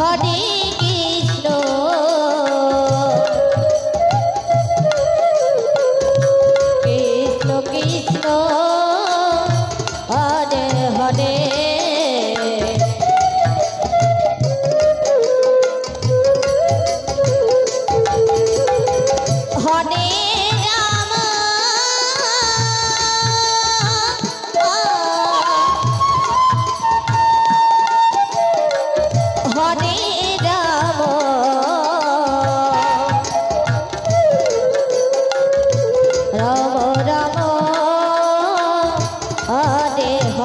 হরে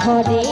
ঘরে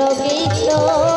গীত